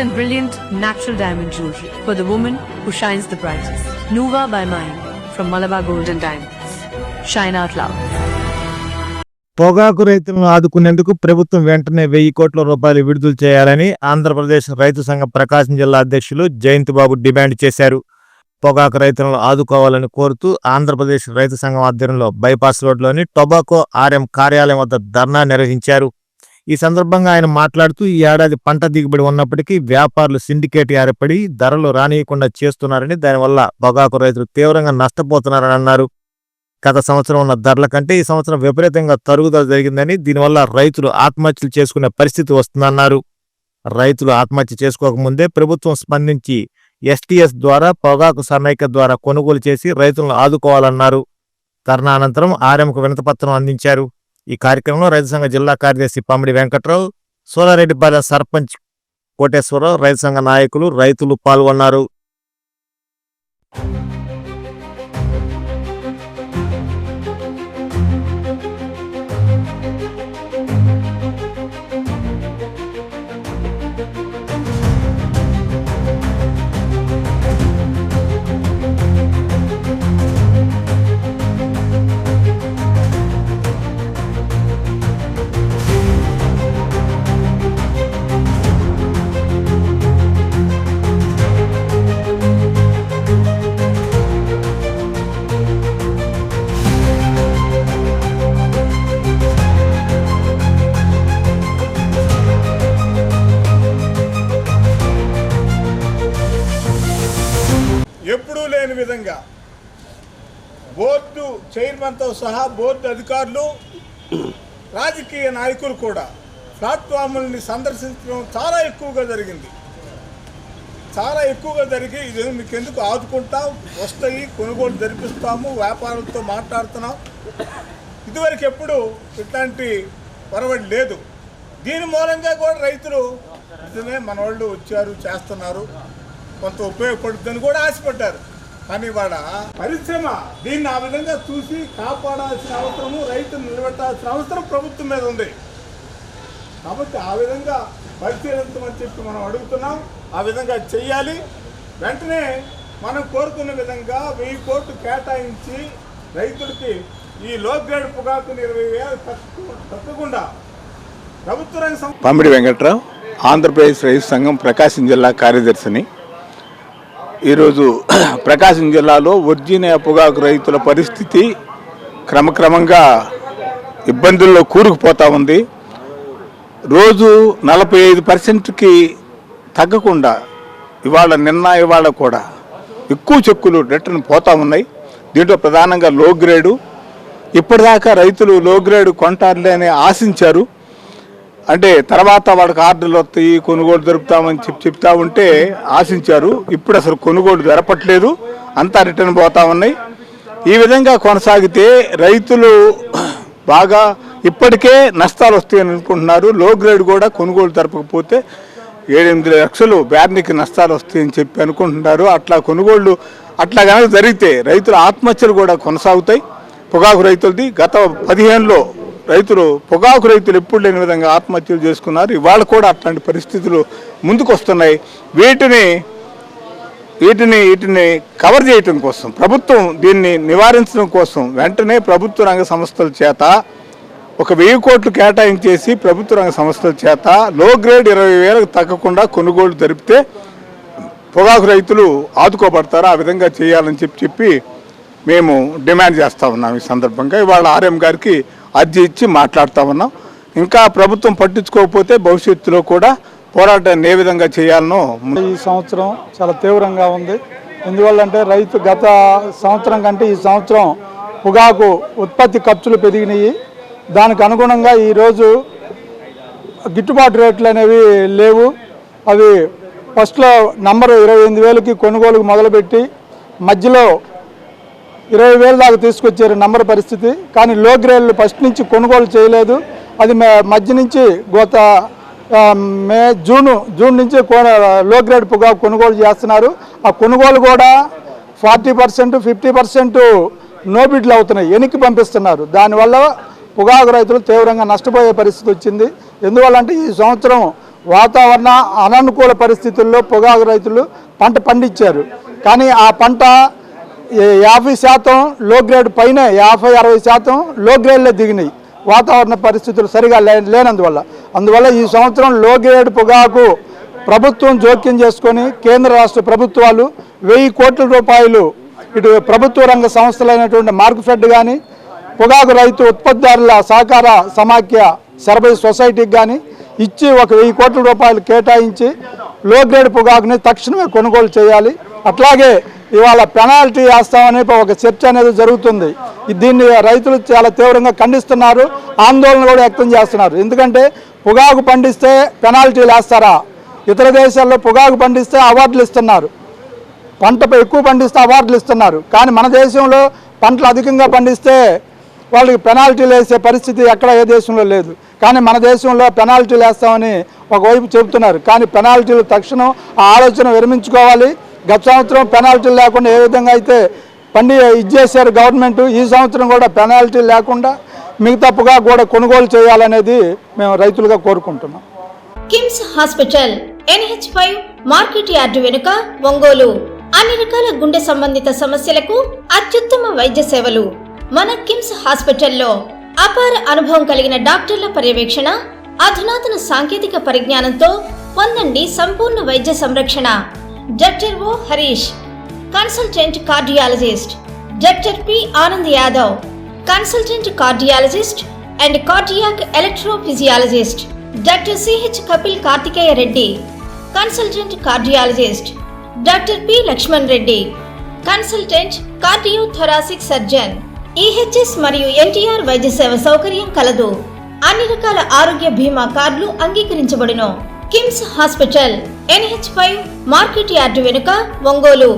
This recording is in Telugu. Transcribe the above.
and brilliant natural diamond jewelry for the woman who shines the brightest. Nuva by Mine from Malabar Golden Diamonds. Shine out loud. పొగాకు రైతులను ఆదుకునేందుకు ప్రభుత్వం వెంటనే వెయ్యి కోట్ల రూపాయలు విడుదల చేయాలని ఆంధ్రప్రదేశ్ రైతు సంఘం ప్రకాశం జిల్లా అధ్యక్షులు జయంత్ బాబు డిమాండ్ చేశారు పొగాకు రైతులను ఆదుకోవాలని కోరుతూ ఆంధ్రప్రదేశ్ రైతు సంఘం ఆధ్వర్యంలో బైపాస్ రోడ్లోని టొబాకో ఆర్ఎం కార్యాలయం వద్ద ధర్నా నిర్వహించారు ఈ సందర్భంగా ఆయన మాట్లాడుతూ ఈ ఏడాది పంట దిగుబడి ఉన్నప్పటికీ వ్యాపారులు సిండికేట్ ఏర్పడి ధరలు రానియకుండా చేస్తున్నారని దానివల్ల పొగాకు రైతులు తీవ్రంగా నష్టపోతున్నారని అన్నారు. గత సంవత్సరం ఉన్న ధరల కంటే ఈ సంవత్సరం విపరీతంగా తరుగుదల జరిగిందని దీనివల్ల రైతులు ఆత్మహత్యలు చేసుకునే పరిస్థితి వస్తుందన్నారు. రైతులు ఆత్మహత్య చేసుకోకముందే ప్రభుత్వం స్పందించి ఎస్టీఎస్ ద్వారా పొగాకు సమైక్య ద్వారా కొనుగోలు చేసి రైతులను ఆదుకోవాలన్నారు. ధర్నా అనంతరం ఆర్ఎంకు వినతపత్రం అందించారు. ఈ కార్యక్రమంలో రైతు సంఘ జిల్లా కార్యదర్శి పమిడి వెంకట్రావు సోలారెడ్డిపాలెం సర్పంచ్ కోటేశ్వరరావు రైతు సంఘ నాయకులు రైతులు పాల్గొన్నారు. విధంగా బోర్డు చైర్మన్తో సహా బోర్డు అధికారులు రాజకీయ నాయకులు కూడా ప్లాట్ఫామ్ని సందర్శించడం చాలా ఎక్కువగా జరిగింది. చాలా ఎక్కువగా జరిగి ఇది మీకు ఎందుకు ఆదుకుంటాం? వస్తాయి కొనుగోలు జరిపిస్తాము వ్యాపారులతో మాట్లాడుతున్నాం. ఇదివరకు ఎప్పుడు ఇట్లాంటి పొరవడి లేదు. దీని మూలంగా కూడా రైతులు నిజమే మన వాళ్ళు వచ్చారు చేస్తున్నారు కొంత ఉపయోగపడుతుందని కూడా ఆశపడ్డారు. కానీ వాళ్ళ పరిశ్రమ. దీన్ని ఆ విధంగా చూసి కాపాడాల్సిన అవసరము రైతును నిలబెట్టాల్సిన అవసరం ప్రభుత్వం మీద ఉంది. కాబట్టి ఆ విధంగా పరిశీలించమని చెప్పి మనం అడుగుతున్నాం. ఆ విధంగా చెయ్యాలి. వెంటనే మనం కోరుకున్న విధంగా వెయ్యి కోట్లు కేటాయించి రైతులకి ఈ లో గ్రేడ్ పొగాకుని ఇరవై వేలు తక్కకుండా ప్రభుత్వ రంగ సంస్థ పమ్మిడి వెంకట్రావు ఆంధ్రప్రదేశ్ రైతు సంఘం ప్రకాశం జిల్లా కార్యదర్శిని. ఈరోజు ప్రకాశం జిల్లాలో వర్జీనియా పొగాకు రైతుల పరిస్థితి క్రమక్రమంగా ఇబ్బందుల్లో కూరుకుపోతూ ఉంది. రోజు నలభై ఐదు పర్సెంట్కి తగ్గకుండా ఇవాళ నిన్న ఇవాళ కూడా ఎక్కువ చెక్కులు రిటర్న్ పోతూ ఉన్నాయి. దీంట్లో ప్రధానంగా లో గ్రేడు ఇప్పటిదాకా రైతులు లో గ్రేడ్ కొంటారులే అని ఆశించారు. అంటే తర్వాత వాళ్ళకి ఆర్డర్లు వస్తాయి కొనుగోలు జరుపుతామని చెప్పి చెప్తా ఉంటే ఆశించారు. ఇప్పుడు అసలు కొనుగోలు జరపట్లేదు. అంతా రిటర్న్ పోతా ఉన్నాయి. ఈ విధంగా కొనసాగితే రైతులు బాగా ఇప్పటికే నష్టాలు వస్తాయని అనుకుంటున్నారు. లో గ్రేడ్ కూడా కొనుగోలు జరపకపోతే ఏడెనిమిది లక్షలు బ్యార్నికి నష్టాలు వస్తాయని చెప్పి అనుకుంటున్నారు. అట్లా కొనుగోళ్ళు అట్లా కనుక జరిగితే రైతుల ఆత్మహత్యలు కూడా కొనసాగుతాయి. పొగాకు రైతులది గత పదిహేనులో రైతులు పొగాకు రైతులు ఎప్పుడు లేని విధంగా ఆత్మహత్యలు చేసుకున్నారు. ఇవాళ కూడా అట్లాంటి పరిస్థితులు ముందుకు వస్తున్నాయి వీటిని వీటిని వీటిని కవర్ చేయటం కోసం ప్రభుత్వం దీన్ని నివారించడం కోసం వెంటనే ప్రభుత్వ రంగ సంస్థల చేత ఒక వెయ్యి కోట్లు కేటాయించేసి ప్రభుత్వ రంగ సంస్థల చేత లో గ్రేడ్ ఇరవై వేలకు తగ్గకుండా కొనుగోలు జరిపితే పొగాకు రైతులు ఆదుకోబడతారు. ఆ విధంగా చేయాలని చెప్పి చెప్పి మేము డిమాండ్ చేస్తా ఉన్నాం ఈ సందర్భంగా. ఇవాళ ఆర్ఎం గారికి అర్జీ ఇచ్చి మాట్లాడుతూ ఉన్నాం. ఇంకా ప్రభుత్వం పట్టించుకోకపోతే భవిష్యత్తులో కూడా పోరాటాన్ని ఏ విధంగా చేయాలనో ఈ సంవత్సరం చాలా తీవ్రంగా ఉంది. ఎందువల్లంటే రైతు గత సంవత్సరం కంటే ఈ సంవత్సరం పొగాకు ఉత్పత్తి ఖర్చులు పెరిగినాయి. దానికి అనుగుణంగా ఈరోజు గిట్టుబాటు రేట్లు అనేవి లేవు. అవి ఫస్ట్లో నంబరు ఇరవై ఎనిమిది వేలకి కొనుగోలుకు మొదలుపెట్టి మధ్యలో ఇరవై వేల దాకా తీసుకొచ్చారు నంబర్ పరిస్థితి. కానీ లో గ్రేడ్లు ఫస్ట్ నుంచి కొనుగోలు చేయలేదు. అది మధ్య నుంచి గత మే జూన్ జూన్ నుంచి లో గ్రేడ్ పొగాకు కొనుగోలు చేస్తున్నారు. ఆ కొనుగోలు కూడా ఫార్టీ పర్సెంట్ ఫిఫ్టీ పర్సెంట్ నోబిడ్లు అవుతున్నాయి. వెనక్కి పంపిస్తున్నారు. దానివల్ల పొగాకు రైతులు తీవ్రంగా నష్టపోయే పరిస్థితి వచ్చింది. ఎందువల్లంటే ఈ సంవత్సరం వాతావరణ అననుకూల పరిస్థితుల్లో పొగాకు రైతులు పంట పండించారు. కానీ ఆ పంట యాభై శాతం లో గ్రేడ్ పైన యాభై అరవై శాతం లో గ్రేడ్లో దిగినాయి. వాతావరణ పరిస్థితులు సరిగా లే లేనందువల్ల. అందువల్ల ఈ సంవత్సరం లో గ్రేడ్ పొగాకు ప్రభుత్వం జోక్యం చేసుకొని కేంద్ర రాష్ట్ర ప్రభుత్వాలు వెయ్యి కోట్ల రూపాయలు ఇటు ప్రభుత్వ రంగ సంస్థలైనటువంటి మార్క్ఫెడ్ కానీ పొగాకు రైతు ఉత్పత్తిదారుల సహకార సమాఖ్య సర్వే సొసైటీకి కానీ ఇచ్చి ఒక వెయ్యి కోట్ల రూపాయలు కేటాయించి లో గ్రేడ్ పొగాకుని తక్షణమే కొనుగోలు చేయాలి. అట్లాగే ఇవాళ పెనాల్టీ వేస్తామని ఒక చర్చ అనేది జరుగుతుంది. దీన్ని రైతులు చాలా తీవ్రంగా ఖండిస్తున్నారు. ఆందోళన కూడా వ్యక్తం చేస్తున్నారు. ఎందుకంటే పొగాకు పండిస్తే పెనాల్టీలు వేస్తారా? ఇతర దేశాల్లో పొగాకు పండిస్తే అవార్డులు ఇస్తున్నారు. పంటపై ఎక్కువ పండిస్తే అవార్డులు ఇస్తున్నారు. కానీ మన దేశంలో పంటలు అధికంగా పండిస్తే వాళ్ళకి పెనాల్టీలు వేసే పరిస్థితి ఎక్కడ ఏ దేశంలో లేదు. కానీ మన దేశంలో పెనాల్టీలు వేస్తామని ఒకవైపు చెబుతున్నారు. కానీ పెనాల్టీలు తక్షణం ఆ ఆలోచన విరమించుకోవాలి. గత సంవత్సరం పెనాల్టీలు లేకుండా ఏ విధంగా అయితే పండి ఇచ్చేసారు గవర్నమెంట్ ఈ సంవత్సరం కూడా పెనాల్టీ లేకుండా మిగతాపుగా కూడా కొనుగోలు చేయాలనేది మేము రైతులుగా కోరుకుంటున్నాం. KIMS hospital NH five market yard వెనుక ఒంగోలు. అన్ని రకాల గుండె సంబంధిత సమస్యలకు అత్యుత్తమ వైద్య సేవలు. మన కిమ్స్ హాస్పిటల్లో అపార అనుభవం కలిగిన డాక్టర్ల పర్యవేక్షణ అధునాతన సాంకేతిక పరిజ్ఞానంతో పొందండి సంపూర్ణ వైద్య సంరక్షణ. Doctor O Harish consultant cardiologist doctor P Anand Yadav consultant cardiologist and cardiac electrophysiologist doctor CH Kapil Karthikeya Reddy consultant cardiologist doctor P Lakshman Reddy consultant cardio thoracic surgeon EHS మరియు ఎన్టీఆర్ వైద్య సేవ సౌకర్యం కలదు. అన్ని రకాల ఆరోగ్య బీమా కార్డులు అంగీకరించబడును. KIMS hospital NH five market yard వెనుక ఒంగోలు.